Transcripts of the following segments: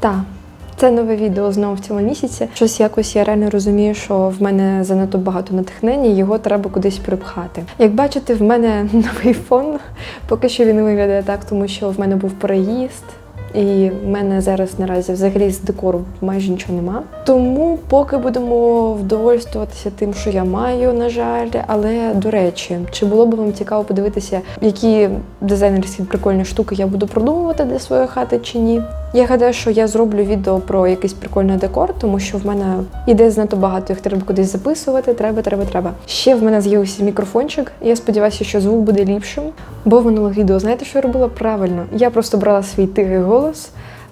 Так, це нове відео знову в цьому місяці. Щось якось я реально розумію, що в мене занадто багато натхнення, його треба кудись припхати. Як бачите, в мене новий фон. Поки що він виглядає так, тому що в мене був переїзд. І в мене зараз наразі взагалі з декору майже нічого нема. Тому поки будемо вдовольствуватися тим, що я маю, на жаль. Але до речі, чи було б вам цікаво подивитися, які дизайнерські прикольні штуки я буду продумувати для своєї хати чи ні? Я гадаю, що я зроблю відео про якийсь прикольний декор, тому що в мене іде знато багато, їх треба кудись записувати. Треба, треба, треба. Ще в мене з'явився мікрофончик. Я сподіваюся, що звук буде ліпшим. Бо в минулих відео, знаєте, що я робила правильно? Я просто брала свій тихий голос.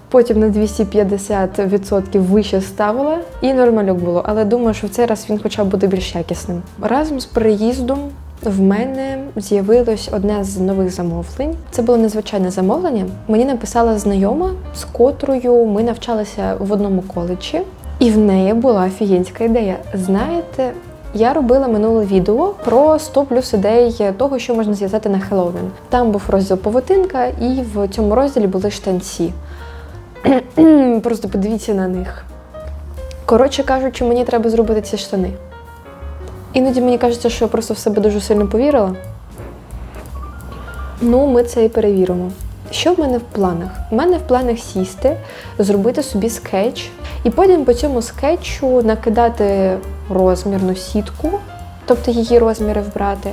Потім на 250% вище ставила і нормальок було. Але думаю, що в цей раз він хоча б буде більш якісним. Разом з переїздом в мене з'явилось одне з нових замовлень. Це було незвичайне замовлення. Мені написала знайома, з котрою ми навчалися в одному коледжі, і в неї була офігенська ідея. Знаєте, я робила минуле відео про 100 плюс ідей того, що можна зв'язати на Хеллоуін. Там був розділ повитинка, і в цьому розділі були штанці. Просто подивіться на них. Коротше кажучи, мені треба зробити ці штани. Іноді мені кажеться, що я просто в себе дуже сильно повірила. Ну, ми це і перевіримо. Що в мене в планах? У мене в планах сісти, зробити собі скетч, і потім по цьому скетчу накидати розмірну сітку, тобто її розміри вбрати,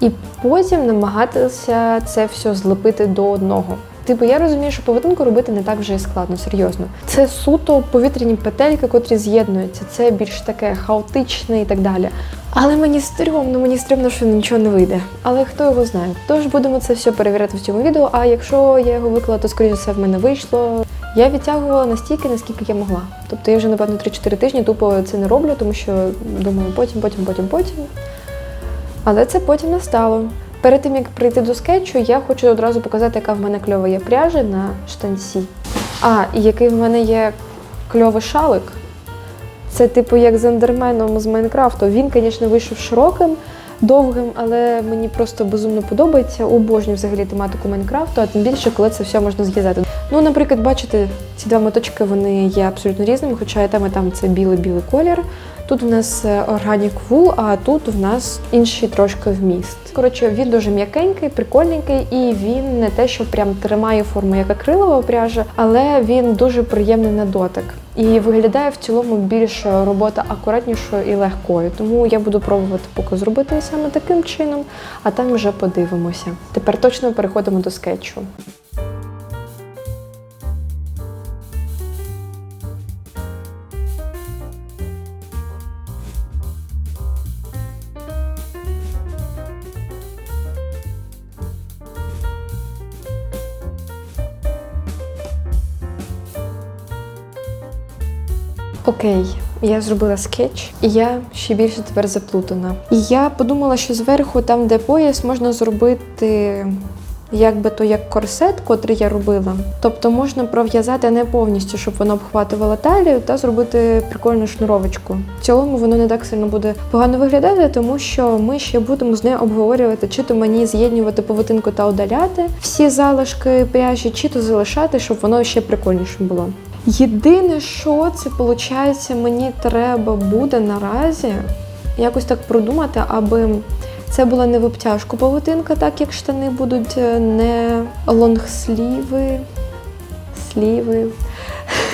і потім намагатися це все злепити до одного. Типу, я розумію, що поведінку робити не так вже і складно, серйозно. Це суто повітряні петельки, котрі з'єднуються. Це більш таке хаотичне і так далі. Але мені стрьомно, мені стрьомно, що нічого не вийде. Але хто його знає? Тож будемо це все перевіряти в цьому відео. А якщо я його виклала, то скоріше все в мене вийшло. Я відтягувала настільки, наскільки я могла. Тобто я вже, напевно, 3-4 тижні тупо це не роблю, тому що думаю, потім, потім, потім, потім. Але це потім настало. Перед тим як прийти до скетчу, я хочу одразу показати, яка в мене кльова є пряжа на штанці. А, і який в мене є кльовий шалик. Це, типу, як з ендерменом з Майнкрафту. Він, звісно, вийшов широким, довгим, але мені просто безумно подобається. Обожнюю взагалі тематику Майнкрафту, а тим більше, коли це все можна зв'язати. Ну, наприклад, бачите, ці два моточки вони є абсолютно різними, хоча і там, і там це білий-білий колір. Тут у нас органік вул, а тут в нас інший трошки вміст. Коротше, він дуже м'якенький, прикольненький, і він не те, що прям тримає форму як акрилова пряжа, але він дуже приємний на дотик. І виглядає в цілому більш робота акуратнішою і легкою. Тому я буду пробувати поки зробити саме таким чином, а там вже подивимося. Тепер точно переходимо до скетчу. Окей, я зробила скетч, і я ще більше тепер заплутана. І я подумала, що зверху, там, де пояс, можна зробити. Якби то як корсет, котрий я робила. Тобто можна пров'язати не повністю, щоб воно обхватувало талію, та зробити прикольну шнуровочку. В цілому воно не так сильно буде погано виглядати, тому що ми ще будемо з нею обговорювати, чи то мені з'єднювати повитинку та удаляти всі залишки пряжі, чи то залишати, щоб воно ще прикольнішим було. Єдине, що це виходить, мені треба буде наразі якось так продумати, аби це була не в обтяжку павутинка, так як штани будуть е, не лонгсліви, сліви.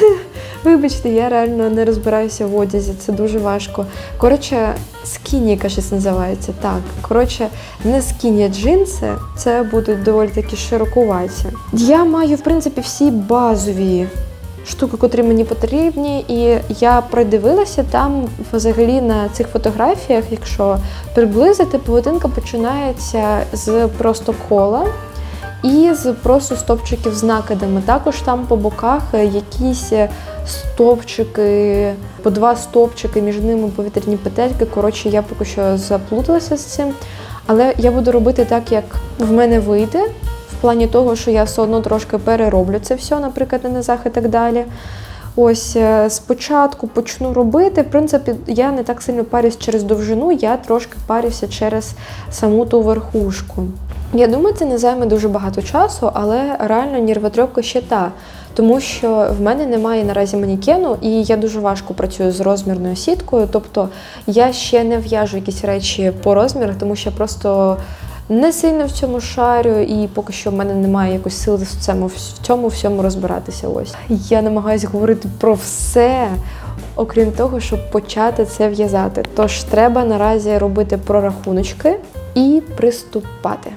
Вибачте, я реально не розбираюся в одязі, це дуже важко. Коротше, скіні, щось називається. Так, коротше, не скіні джинси, це будуть доволі такі широкуваті. Я маю, в принципі, всі базові штуки, котрі мені потрібні, і я придивилася там взагалі на цих фотографіях, якщо приблизити, поведінка починається з просто кола. І з просто стовпчиків з накидами. Також там по боках якісь стовпчики, по два стовпчики, між ними повітряні петельки. Коротше, я поки що заплуталася з цим. Але я буду робити так, як в мене вийде плані того, що я все одно трошки перероблю це все, наприклад, на низах і так далі. Ось е, спочатку почну робити. В принципі, я не так сильно парюсь через довжину, я трошки парюся через саму ту верхушку. Я думаю, це не займе дуже багато часу, але реально нервотрепка ще та. Тому що в мене немає наразі манікену, і я дуже важко працюю з розмірною сіткою. Тобто я ще не в'яжу якісь речі по розмірах, тому що я просто не сильно в цьому шарю, і поки що в мене немає в цьому, в цьому всьому розбиратися. Ось я намагаюся говорити про все, окрім того, щоб почати це в'язати. Тож треба наразі робити прорахуночки і приступати.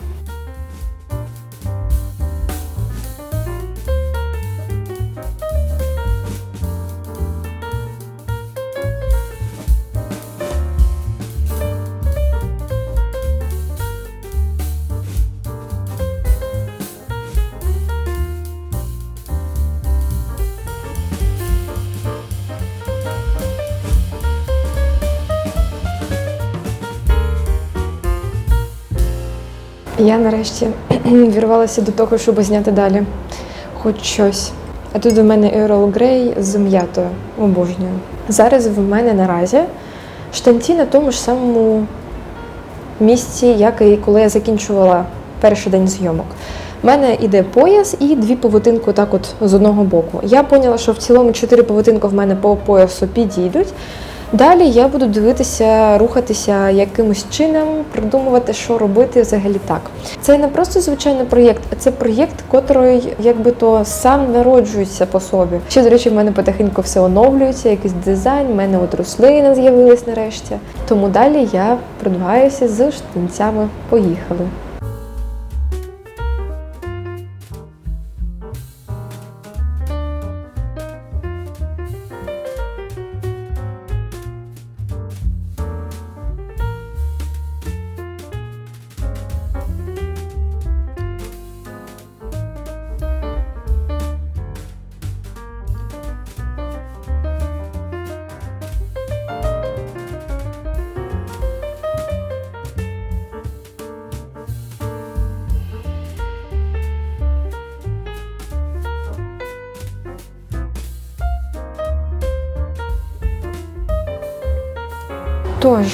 Я нарешті вірвалася до того, щоб зняти далі хоч щось. А тут у мене Earl Grey з м'ятою. Обожнюю. Зараз в мене наразі штанці на тому ж самому місці, як і коли я закінчувала перший день зйомок. У мене іде пояс і дві павутинки так от з одного боку. Я поняла, що в цілому чотири павутинки в мене по поясу підійдуть. Далі я буду дивитися, рухатися якимось чином, придумувати, що робити взагалі так. Це не просто звичайний проєкт, а це проєкт, котрий якби то сам народжується по собі. Ще, до речі, в мене потихеньку все оновлюється, якийсь дизайн, в мене от рослини з'явились нарешті. Тому далі я продвигаюся з штанцями. Поїхали. Тож,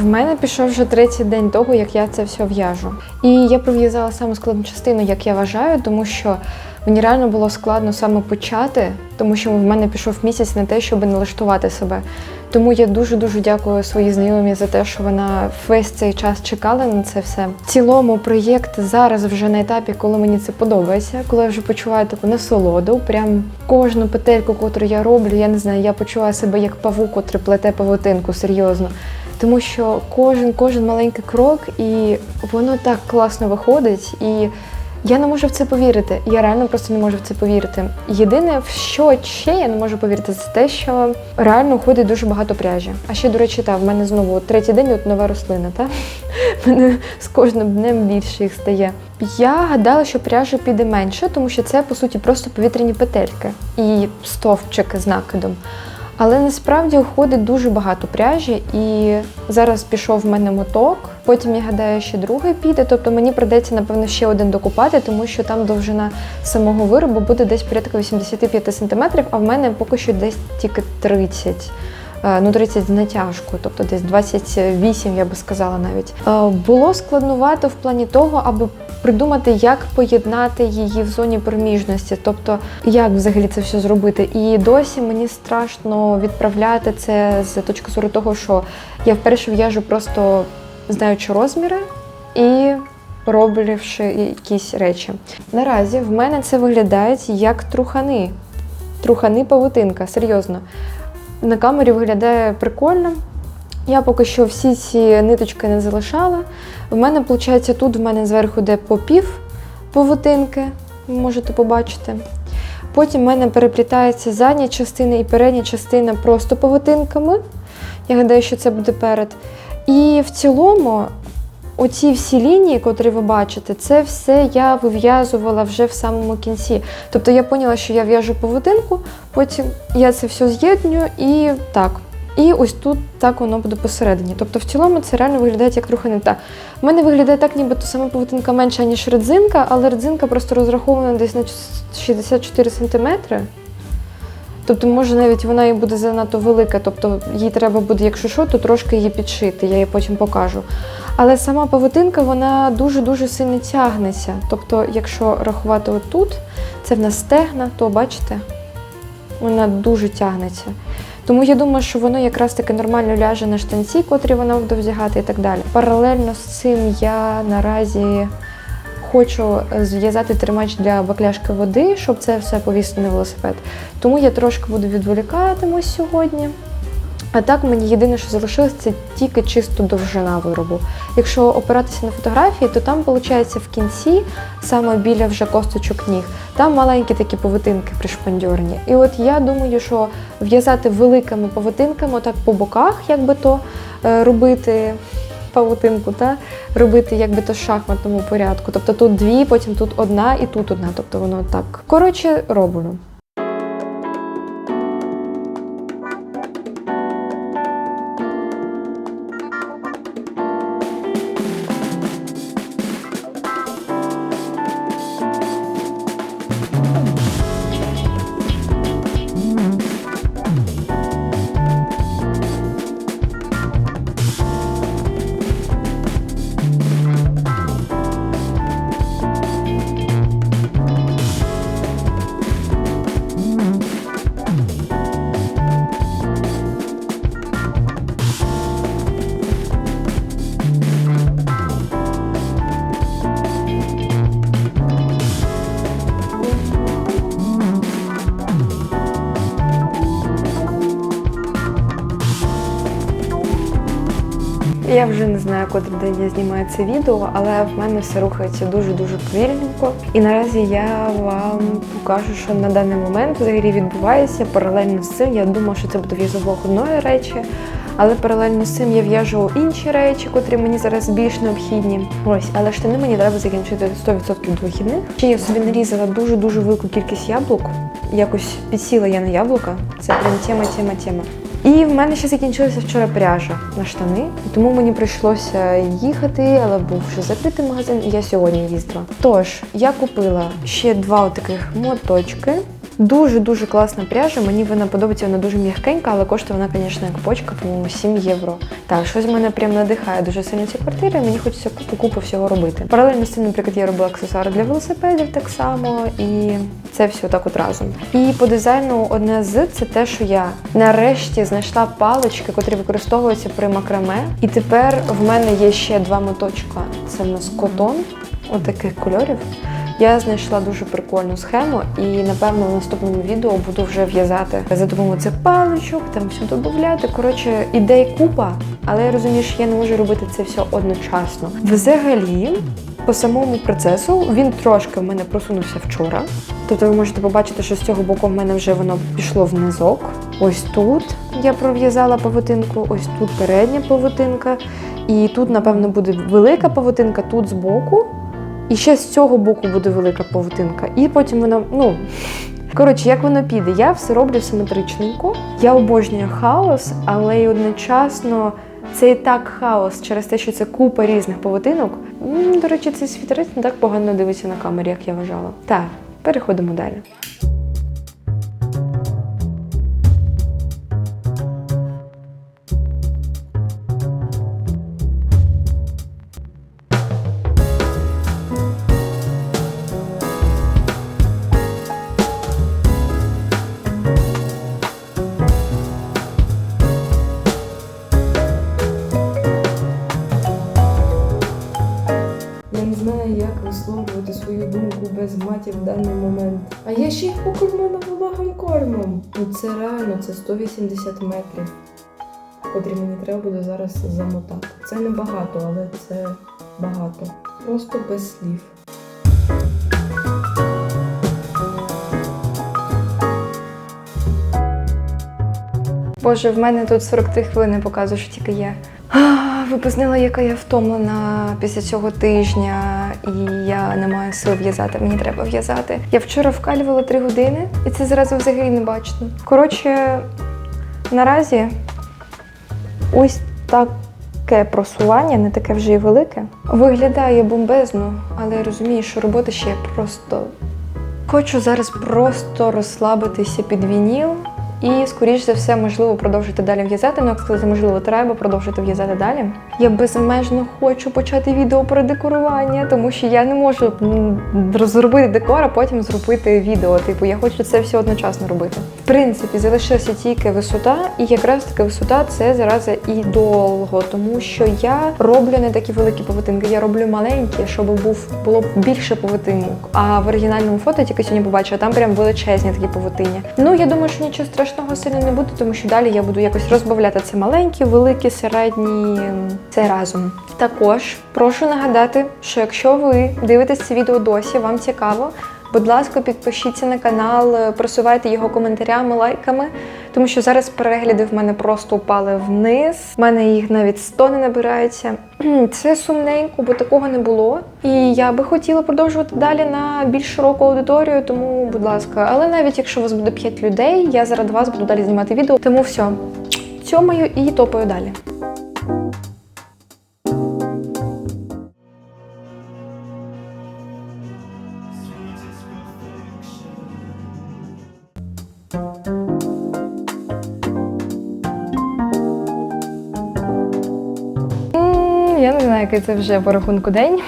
в мене пішов вже третій день того, як я це все в'яжу. І я пров'язала саму складну частину, як я вважаю, тому що мені реально було складно саме почати, тому що в мене пішов місяць на те, щоб налаштувати себе. Тому я дуже-дуже дякую своїй знайомій за те, що вона весь цей час чекала на це все. В цілому проєкт зараз вже на етапі, коли мені це подобається, коли я вже почуваю таку насолоду. Прям кожну петельку, яку я роблю, я не знаю, я почуваю себе як павук, котрий плете павутинку, серйозно. Тому що кожен кожен маленький крок, і воно так класно виходить. І я не можу в це повірити. Я реально просто не можу в це повірити. Єдине, в що ще я не можу повірити, це те, що реально ходить дуже багато пряжі. А ще, до речі, та в мене знову третій день от нова рослина, та мене з кожним днем більше їх стає. Я гадала, що пряжа піде менше, тому що це по суті просто повітряні петельки і стовпчики з накидом. Але насправді уходить дуже багато пряжі, і зараз пішов в мене моток. Потім я гадаю, ще другий піде. Тобто мені придеться, напевно, ще один докупати, тому що там довжина самого виробу буде десь порядка 85 см, а в мене поки що десь тільки 30 Е, ну 30 з натяжкою, тобто десь 28, я би сказала навіть. Е, Було складнувато в плані того, аби придумати, як поєднати її в зоні проміжності, тобто як взагалі це все зробити. І досі мені страшно відправляти це з точки зору того, що я вперше в'яжу просто знаючи розміри і робивши якісь речі. Наразі в мене це виглядає як трухани. Трухани павутинка, серйозно. На камері виглядає прикольно. Я поки що всі ці ниточки не залишала. В мене, виходить, тут в мене зверху йде по пів павутинки, ви можете побачити. Потім в мене переплітається задня частина і передня частина просто павутинками. Я гадаю, що це буде перед. І в цілому, оці всі лінії, котрі ви бачите, це все я вив'язувала вже в самому кінці. Тобто я поняла, що я в'яжу павутинку, потім я це все з'єднюю і так. І ось тут так воно буде посередині. Тобто в цілому це реально виглядає як трохи не так. У мене виглядає так, нібито сама павутинка менша, ніж редзинка, але редзинка просто розрахована десь на 64 см. Тобто, може, навіть вона і буде занадто велика, тобто їй треба буде, якщо що, то трошки її підшити, я її потім покажу. Але сама павутинка вона дуже-дуже сильно тягнеться. Тобто, якщо рахувати отут, це в нас стегна, то бачите, вона дуже тягнеться. Тому я думаю, що воно якраз таки нормально ляже на штанці, котрі вона буде вдягати і так далі. Паралельно з цим я наразі хочу зв'язати тримач для бакляшки води, щоб це все повісити на велосипед. Тому я трошки буду відволікатимусь сьогодні. А так мені єдине, що залишилось, це тільки чисто довжина виробу. Якщо опиратися на фотографії, то там виходить в кінці, саме біля вже косточок ніг, там маленькі такі павутинки пришпандьорні. І от я думаю, що в'язати великими павутинками, так по боках, як би то е, робити павутинку, та робити якби то шахматному порядку. Тобто тут дві, потім тут одна і тут одна. Тобто воно так. Коротше, роблю. Котрий день я знімаю це відео, але в мене все рухається дуже-дуже повільненько. І наразі я вам покажу, що на даний момент взагалі відбувається. Паралельно з цим я думала, що це буде в'язовок одної речі, але паралельно з цим я в'яжу інші речі, котрі мені зараз більш необхідні. Ось, але штани мені треба закінчити 100% до вихідних. Ще я собі нарізала дуже-дуже велику кількість яблук. Якось підсіла я на яблука. Це прям тема, тема, тема. І в мене ще закінчилася вчора пряжа на штани, тому мені прийшлося їхати, але був ще закритий магазин, і я сьогодні їздила. Тож, я купила ще два таких моточки. Дуже-дуже класна пряжа. Мені вона подобається, вона дуже м'якенька, але коштує вона, звісно, як почка, по-моєму, 7 євро. Так, щось мене прям надихає дуже сильно ці квартири, і мені хочеться купу-купу всього робити. Паралельно з цим, наприклад, я робила аксесуари для велосипедів так само, і це все так от разом. І по дизайну одне з це те, що я нарешті знайшла палички, котрі використовуються при макраме. І тепер в мене є ще два моточка. Це в нас котон, отаких кольорів. Я знайшла дуже прикольну схему, і напевно в наступному відео буду вже в'язати за допомогою цих паличок, там все додати. Коротше, ідей купа, але я розумію, що я не можу робити це все одночасно. Взагалі, по самому процесу він трошки в мене просунувся вчора. Тобто ви можете побачити, що з цього боку в мене вже воно пішло в низок. Ось тут я пров'язала павутинку, ось тут передня павутинка. І тут, напевно, буде велика павутинка, тут збоку. І ще з цього боку буде велика павутинка. І потім вона, ну. Коротше, як воно піде, я все роблю симетричненько. Я обожнюю хаос, але й одночасно це і так хаос через те, що це купа різних поводинок. До речі, цей світерець не так погано дивиться на камері, як я вважала. Так, переходимо далі. Я ще їх покормила вологим кормом. Ну це реально, це 180 метрів, котрі мені треба буде зараз замотати. Це не багато, але це багато. Просто без слів. Боже, в мене тут 43 хвилини показує, що тільки є. А, яка я втомлена після цього тижня, і я не маю сил в'язати. Мені треба в'язати. Я вчора вкалювала 3 години, і це зразу взагалі не бачно. Коротше, наразі ось таке просування, не таке вже й велике. Виглядає бомбезно, але я розумію, що роботи ще просто. Хочу зараз просто розслабитися під вініл і, скоріш за все, можливо, продовжити далі в'язати. Ну, як сказати, можливо, треба продовжити в'язати далі. Я безмежно хочу почати відео про декорування, тому що я не можу м, зробити декор, а потім зробити відео. Типу, я хочу це все одночасно робити. В принципі, залишилася тільки висота, і якраз таки висота це зараза і довго, тому що я роблю не такі великі павутинки, я роблю маленькі, щоб був було більше павутинок. А в оригінальному фото тільки сьогодні побачила, там прям величезні такі павутиння. Ну я думаю, що нічого страшного сильно не буде, тому що далі я буду якось розбавляти це маленькі, великі, середні це разом. Також прошу нагадати, що якщо ви дивитесь це відео досі, вам цікаво. Будь ласка, підпишіться на канал, е, просувайте його коментарями, лайками, тому що зараз перегляди в мене просто упали вниз. В мене їх навіть 100 не набирається. Це сумненько, бо такого не було. І я би хотіла продовжувати далі на більш широку аудиторію, тому, будь ласка, але навіть якщо у вас буде 5 людей, я заради вас буду далі знімати відео. Тому все, цьомаю і топаю далі. Який це вже по рахунку день.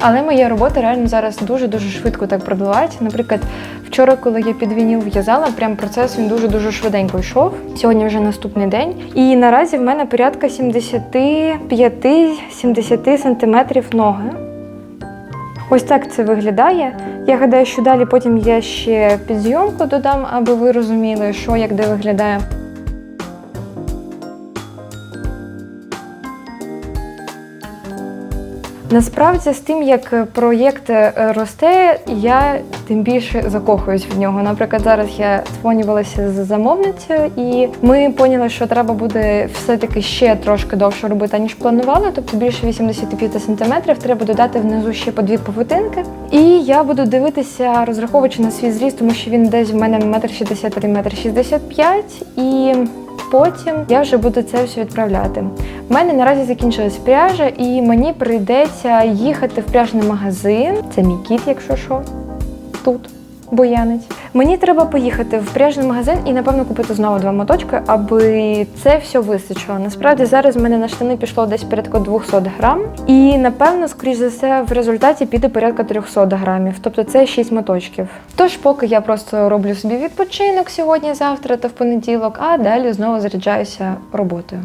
Але моя робота реально зараз дуже-дуже швидко так пропливається. Наприклад, вчора, коли я під вініл в'язала, прям процес він дуже-дуже швиденько йшов. Сьогодні вже наступний день. І наразі в мене порядка 75-70 сантиметрів ноги. Ось так це виглядає. Я гадаю, що далі потім я ще підзйомку додам, аби ви розуміли, що як де виглядає. Насправді, з тим, як проєкт е, росте, я тим більше закохуюсь в нього. Наприклад, зараз я дзвонювалася з замовницею, і ми поняли, що треба буде все-таки ще трошки довше робити, ніж планували. Тобто більше 85 сантиметрів треба додати внизу ще по дві повитинки. І я буду дивитися, розраховуючи на свій зріст, тому що він десь в мене метр 63, метр 65 і. Потім я вже буду це все відправляти. У мене наразі закінчилась пряжа, і мені прийдеться їхати в пряжний магазин. Це мій кіт, якщо що, тут. Боянець. Мені треба поїхати в пряжний магазин і, напевно, купити знову два моточки, аби це все вистачило. Насправді зараз в мене на штани пішло десь порядка 200 грам. І, напевно, скоріш за все, в результаті піде порядка 300 грамів. Тобто це 6 моточків. Тож, поки я просто роблю собі відпочинок сьогодні, завтра та в понеділок, а далі знову заряджаюся роботою.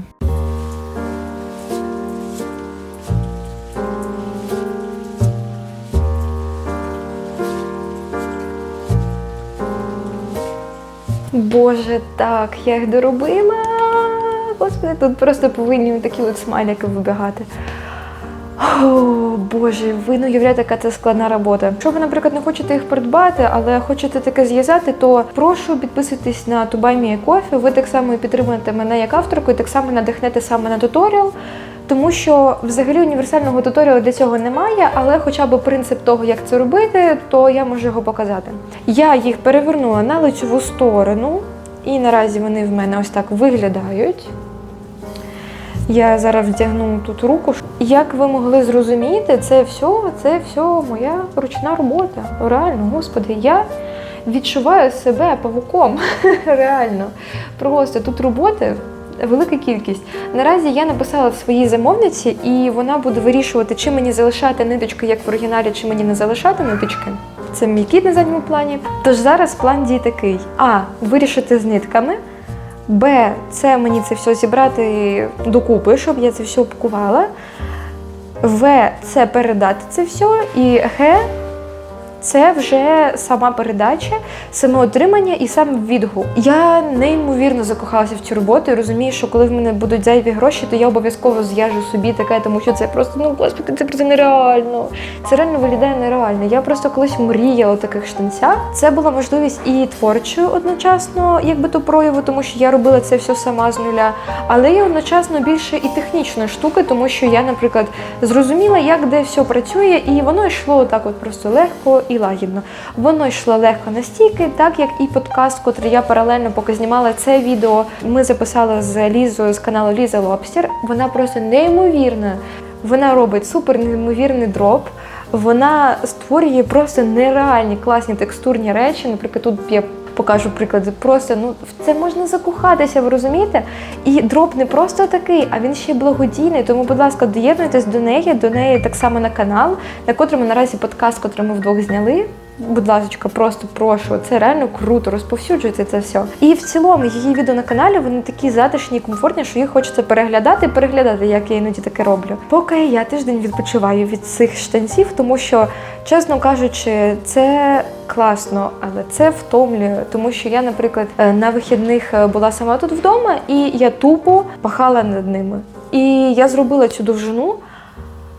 Боже, так, я їх доробила. Господи, тут просто повинні такі от смайлики вибігати. О, Боже, ви не уявляєте, яка це складна робота. Якщо ви, наприклад, не хочете їх придбати, але хочете таке зв'язати, то прошу підписуйтесь на Тубаймі Кофі. Ви так само підтримуєте мене як авторку, і так само надихнете саме на туторіал. Тому що взагалі універсального туторіалу для цього немає, але хоча б принцип того, як це робити, то я можу його показати. Я їх перевернула на лицьову сторону, і наразі вони в мене ось так виглядають. Я зараз вдягну тут руку. Як ви могли зрозуміти, це все, це все моя ручна робота. Реально, господи, я відчуваю себе павуком. Реально. Просто тут роботи. Велика кількість. Наразі я написала в своїй замовниці, і вона буде вирішувати, чи мені залишати ниточки, як в оригіналі, чи мені не залишати ниточки. Це мій кіт на задньому плані. Тож зараз план дій такий: а. Вирішити з нитками. Б. Це мені це все зібрати докупи, щоб я це все упакувала. В. Це передати це все. І Г. Це вже сама передача, саме отримання і сам відгук. Я неймовірно закохалася в цю роботу і розумію, що коли в мене будуть зайві гроші, то я обов'язково зв'яжу собі таке, тому що це просто ну господи, це просто нереально. Це реально виглядає нереально. Я просто колись мріяла таких штанцях. Це була можливість і творчою одночасно, якби то прояву, тому що я робила це все сама з нуля, але і одночасно більше і технічної штуки, тому що я, наприклад, зрозуміла, як де все працює, і воно йшло так, от просто легко і лагідно. Воно йшло легко настільки, так як і подкаст, котрий я паралельно поки знімала це відео. Ми записали з Лізою з каналу Ліза Лобстер. Вона просто неймовірна. Вона робить супер неймовірний дроп. Вона створює просто нереальні класні текстурні речі. Наприклад, тут є покажу приклади. Просто ну в це можна закохатися, ви розумієте? І дроп не просто такий, а він ще благодійний. Тому, будь ласка, доєднуйтесь до неї, до неї так само на канал, на котрому наразі подкаст, котрий ми вдвох зняли. Будь ласка, просто прошу, це реально круто, розповсюджуйте це все. І в цілому її відео на каналі вони такі затишні і комфортні, що їх хочеться переглядати переглядати, як я іноді таке роблю. Поки я тиждень відпочиваю від цих штанців, тому що, чесно кажучи, це класно, але це втомлює, тому що я, наприклад, е, на вихідних е, була сама тут вдома, і я тупо пахала над ними. І я зробила цю довжину.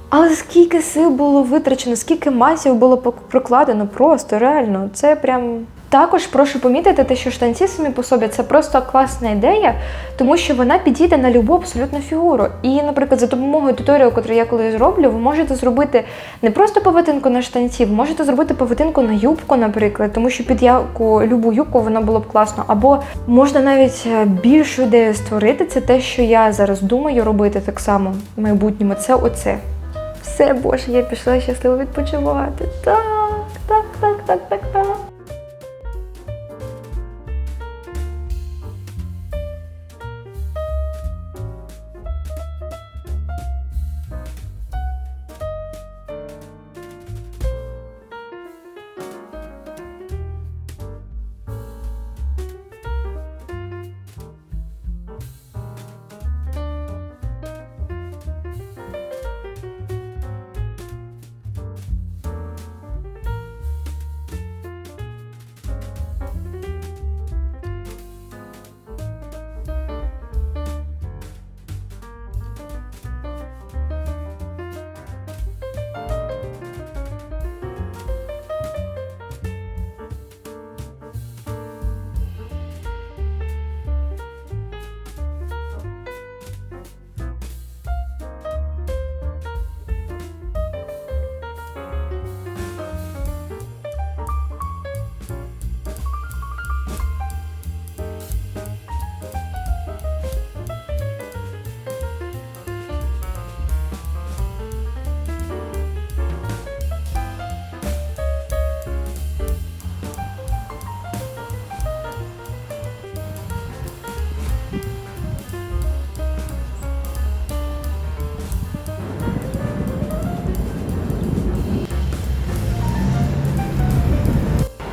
Але скільки сил було витрачено, скільки масів було прокладено, просто реально. Це прям. Також прошу помітити те, що штанці самі по собі це просто класна ідея, тому що вона підійде на любу абсолютно фігуру. І, наприклад, за допомогою туторіалу, який я колись зроблю, ви можете зробити не просто павутинку на штанці, ви можете зробити павутинку на юбку, наприклад, тому що під яку любу юбку вона було б класно. Або можна навіть е, більшу ідею створити. Це те, що я зараз думаю робити так само в майбутньому. Це оце. Все, Боже, я пішла щасливо відпочивати. Так, так, так, так, так, так.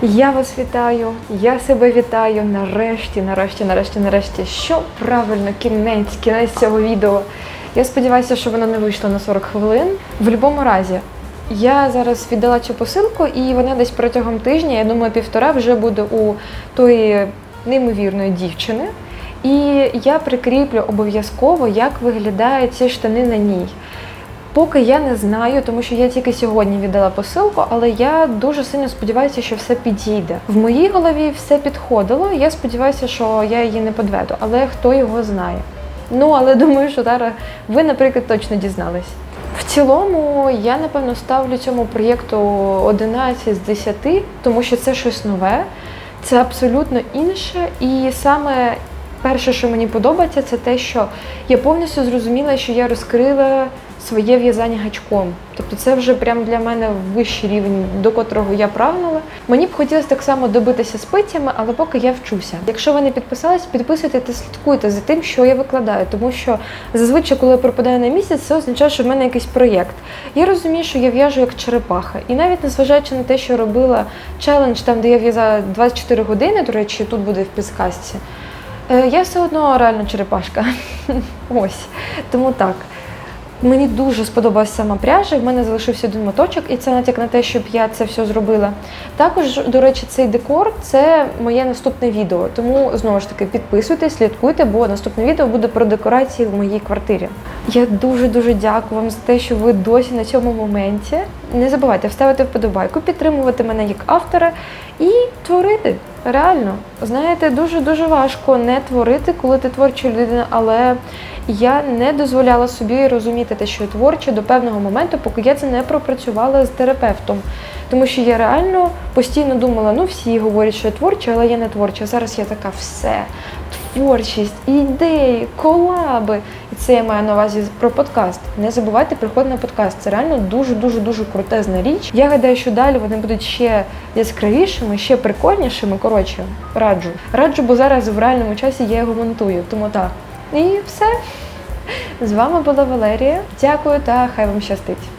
Я вас вітаю, я себе вітаю. Нарешті, нарешті, нарешті, нарешті. Що правильно, кінець, кінець цього відео. Я сподіваюся, що воно не вийшло на 40 хвилин. В будь-якому разі, я зараз віддала цю посилку, і вона десь протягом тижня, я думаю, півтора вже буде у тої неймовірної дівчини. І я прикріплю обов'язково, як виглядають ці штани на ній. Поки я не знаю, тому що я тільки сьогодні віддала посилку, але я дуже сильно сподіваюся, що все підійде. В моїй голові все підходило. Я сподіваюся, що я її не подведу, але хто його знає. Ну, але думаю, що зараз ви, наприклад, точно дізнались. В цілому, я напевно ставлю цьому проєкту 11 з 10, тому що це щось нове, це абсолютно інше. І саме перше, що мені подобається, це те, що я повністю зрозуміла, що я розкрила своє в'язання гачком. Тобто це вже прям для мене вищий рівень, до котрого я прагнула. Мені б хотілося так само добитися спицями, але поки я вчуся. Якщо ви не підписались, підписуйтесь та слідкуйте за тим, що я викладаю, тому що зазвичай, коли я пропадаю на місяць, це означає, що в мене якийсь проєкт. Я розумію, що я в'яжу як черепаха, і навіть незважаючи на те, що робила челендж, там де я в'язала 24 години, до речі, тут буде в підсказці. е, Я все одно реально черепашка. Ось. Тому так. Мені дуже сподобалася сама пряжа, в мене залишився один моточок, і це натяк на те, щоб я це все зробила. Також, до речі, цей декор це моє наступне відео. Тому знову ж таки підписуйтесь, слідкуйте, бо наступне відео буде про декорації в моїй квартирі. Я дуже дуже дякую вам за те, що ви досі на цьому моменті. Не забувайте вставити вподобайку, підтримувати мене як автора і творити. Реально, знаєте, дуже дуже важко не творити, коли ти творча людина, але я не дозволяла собі розуміти те, що я творча до певного моменту, поки я це не пропрацювала з терапевтом. Тому що я реально постійно думала, ну всі говорять, що я творча, але я не творча. Зараз я така все. Творчість, ідеї, колаби. І це я маю на увазі про подкаст. Не забувайте приходити на подкаст. Це реально дуже дуже дуже крутезна річ. Я гадаю, що далі вони будуть ще яскравішими, ще прикольнішими. Коротше, раджу. Раджу, бо зараз в реальному часі я його монтую. Тому так. І все. З вами була Валерія. Дякую та хай вам щастить.